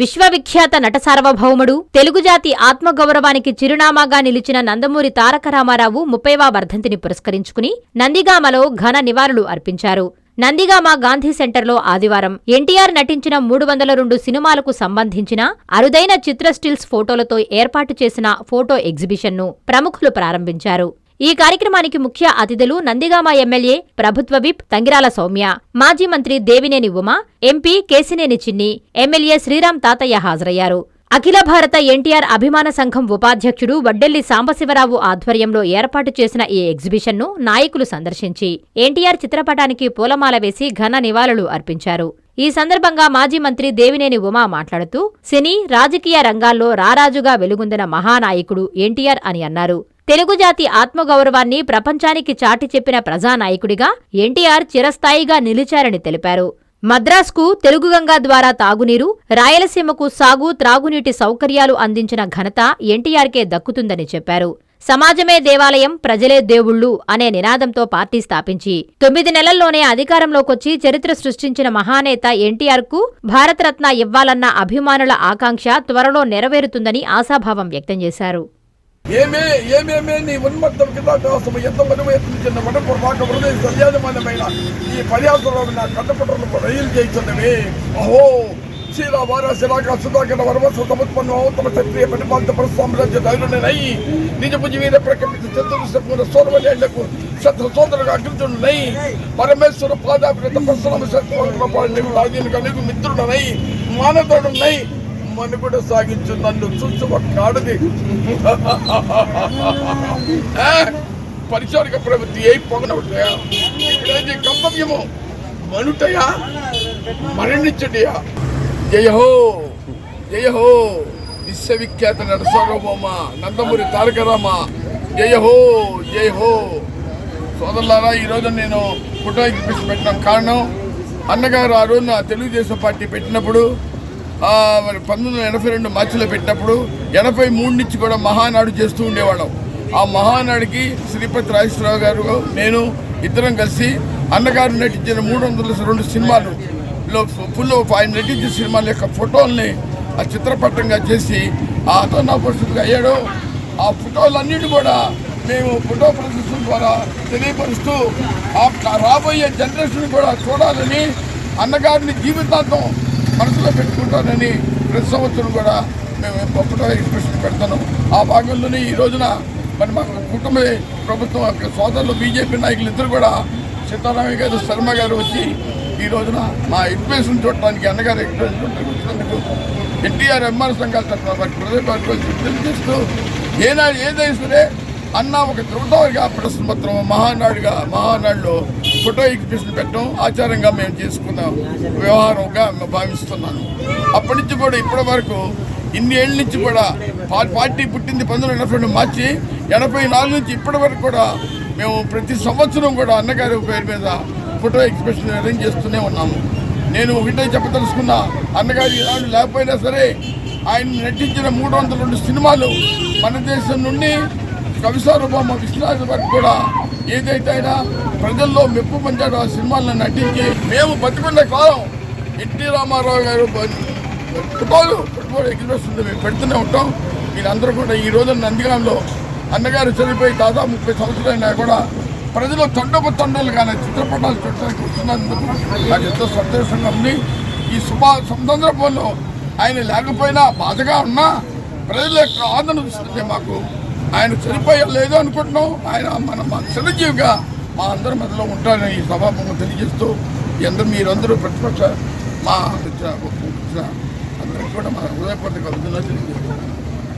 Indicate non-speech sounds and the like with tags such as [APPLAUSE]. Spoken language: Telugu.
విశ్వవిఖ్యాత నట సార్వభౌముడు తెలుగు జాతి ఆత్మగౌరవానికి చిరునామాగా నిలిచిన నందమూరి తారక రామారావు ముప్పైవ వర్ధంతిని పురస్కరించుకుని నందిగామలో ఘన నివాళులు అర్పించారు. నందిగామ గాంధీ సెంటర్లో ఆదివారం ఎన్టీఆర్ నటించిన మూడు వందల రెండు సినిమాలకు సంబంధించిన అరుదైన చిత్ర స్టిల్స్ ఫోటోలతో ఏర్పాటు చేసిన ఫోటో ఎగ్జిబిషన్ను ప్రముఖులు ప్రారంభించారు. ఈ కార్యక్రమానికి ముఖ్య అతిథులు నందిగామ ఎమ్మెల్యే ప్రభుత్వ విప్ తంగిరాల సౌమ్య మాజీ మంత్రి దేవినేని ఉమ ఎంపీ కేసినేని చిన్ని ఎమ్మెల్యే శ్రీరామ్ తాతయ్య హాజరయ్యారు. అఖిల భారత ఎన్టీఆర్ అభిమాన సంఘం ఉపాధ్యక్షుడు వడ్డెల్లి సాంబశివరావు ఆధ్వర్యంలో ఏర్పాటు చేసిన ఈ ఎగ్జిబిషన్ను నాయకులు సందర్శించి ఎన్టీఆర్ చిత్రపటానికి పూలమాల వేసి ఘన నివాళులు అర్పించారు. ఈ సందర్భంగా మాజీ మంత్రి దేవినేని ఉమా మాట్లాడుతూ సినీ రాజకీయ రంగాల్లో రారాజుగా వెలుగొందిన మహానాయకుడు ఎన్టీఆర్ అని అన్నారు. తెలుగు జాతి ఆత్మగౌరవాన్ని ప్రపంచానికి చాటి చెప్పిన ప్రజానాయకుడిగా ఎన్టీఆర్ చిరస్థాయిగా నిలిచారని తెలిపారు. మద్రాస్కు తెలుగుగంగా ద్వారా తాగునీరు రాయలసీమకు సాగు త్రాగునీటి సౌకర్యాలు అందించిన ఘనత ఎన్టీఆర్కే దక్కుతుందని చెప్పారు. సమాజమే దేవాలయం ప్రజలే దేవుళ్ళు అనే నినాదంతో పార్టీ స్థాపించి తొమ్మిది నెలల్లోనే అధికారంలోకొచ్చి చరిత్ర సృష్టించిన మహానేత ఎన్టీఆర్కు భారతరత్న ఇవ్వాలన్న అభిమానుల ఆకాంక్ష త్వరలో నెరవేరుతుందని ఆశాభావం వ్యక్తం చేశారు. ఏమే ఏమేమే నీ ఉన్మత్తం కింద కోసం ఎంత మనువు ఎత్తించిన వడపూర్ హృదయ సల్యాదమానమైన ఈ పర్యాసంలో నా కట్టపట్టలు రైలు చేస్తున్నవి అహో శీలా వార సుధాకర వరవసు సముత్పన్న ఉత్తమ క్షత్రియ పరిపాలిత ప్రసామ్రాజ్య ధైర్యునై నిజ భుజ వీర ప్రకటిత చతుర్శపూర సోర్వలేళ్ళకు శత్రు సోదరుడు అగ్రజునై పరమేశ్వర పాదాభిత ప్రసన్నమ శత్రు లాగిన కనుక మిత్రుడనై మానవుడునై మనుగడ సాగించు నన్ను చూచు ఒక్కాడది [LAUGHS] పరిచారిక ప్రవృత్తి ఏ పొగనవుతాయా? ఇక్కడేది గంభవ్యము మనుటయా? మరణించటయా? జయ హో జయ హో విశ్వవిఖ్యాత నరసార్వభౌమ నందమూరి తారక రామ జయ హో జయ హో సోదరులారా ఈరోజు నేను ఫోటో ఎగ్జిబిషన్ పెట్టిన కారణం అన్నగారు ఆ రోజున తెలుగుదేశం పార్టీ పెట్టినప్పుడు మరి పంతొమ్మిది వందల ఎనభై రెండు మార్చిలో పెట్టినప్పుడు ఎనభై మూడు నుంచి కూడా మహానాడు చేస్తూ ఉండేవాళ్ళం. ఆ మహానాడికి శ్రీపతి రాజేశ్వరరావు గారు నేను ఇద్దరం కలిసి అన్నగారు నటించిన మూడు వందల రెండు సినిమాలు లో ఫుల్ ఆయన నటించిన సినిమాల యొక్క ఫోటోల్ని ఆ చిత్రపటంగా చేసి ఆ అతను పరిస్థితిగా అయ్యాడు. ఆ ఫోటోలన్నిటి కూడా మేము ఫోటో ప్రదర్శన ద్వారా తెలియపరుస్తూ ఆ రాబోయే జనరేషన్ కూడా చూడాలని అన్నగారిని జీవితాంతం మనసులో పెట్టుకుంటానని ప్రతి సంవత్సరం కూడా మేము ఫోటో ఎక్స్ప్రెషన్ పెడతాను. ఆ భాగంలోనే ఈ రోజున మరి మా కుటుంబ ప్రభుత్వం యొక్క సోదరులు బీజేపీ నాయకులు ఇద్దరు కూడా సీతారామయ్య గారు శర్మ గారు వచ్చి ఈ రోజున మా ఎక్స్ప్రెషన్ చూడటానికి అన్నగారు ఎక్స్ప్రెషన్ చూడటానికి వచ్చినందుకు ఎన్టీఆర్ ఎంఆర్ సంఘాల తరఫున వారి ప్రజలకు తెలియజేస్తూ ఏనాడు ఏదైనా సరే అన్న ఒక దృఢంగా ప్రశ్న మాత్రం మహానాడుగా మహానాడులో ఫోటో ఎగ్జిబిషన్ పెట్టడం ఆచారంగా మేము చేసుకున్న వ్యవహారంగా భావిస్తున్నాను. అప్పటి నుంచి కూడా ఇప్పటి వరకు ఇన్ని ఏళ్ళ నుంచి కూడా పార్టీ పుట్టింది పంతొమ్మిది వందల ఎనభై రెండు మార్చి ఎనభై నాలుగు నుంచి ఇప్పటి వరకు కూడా మేము ప్రతి సంవత్సరం కూడా అన్నగారి పేరు మీద ఫోటో ఎగ్జిబిషన్ అరేంజ్ చేస్తూనే ఉన్నాము. నేను ఒకటే చెప్పదలుచుకున్న అన్నగారి ఇలాంటి లేకపోయినా సరే ఆయన నటించిన మూడు వందల రెండు సినిమాలు మన దేశం నుండి కవిసారూపమ విశ్వనాథ్ వరకు కూడా ఏదైతే అయినా ప్రజల్లో మెప్పు పంచాడు ఆ సినిమాలను నటించి మేము బతుకున్న కాలం ఎన్టీ రామారావు గారు ఫుట్బాల్ ఫుట్బాల్ ఫుట్బాల్ ఉంది మేము పెడుతూనే ఉంటాం. మీరందరూ కూడా ఈ రోజు నందిగాంలో అన్నగారు చనిపోయి దాదాపు ముప్పై సంవత్సరాలైనా కూడా ప్రజలు తండపు తండలు కానీ చిత్రపటాలు చూడటానికి వచ్చినందుకు నాకు ఎంతో సంతోషంగా ఉంది. ఈ శుభ సందర్భంలో ఆయన లేకపోయినా బాధగా ఉన్నా ప్రజల యొక్క ఆదరణ చూస్తుంటే మాకు ఆయన చనిపోయలేదు అనుకుంటున్నాం. ఆయన మన మా చిరంజీవిగా మా అందరి మధ్యలో ఉంటారని ఈ సభాముఖం తెలియజేస్తూ ఈ అందరూ మీరందరూ ప్రతిపక్ష మా అందరికీ కూడా మా హృదయపూర్వక అభినందనలు తెలియజేస్తున్నాను.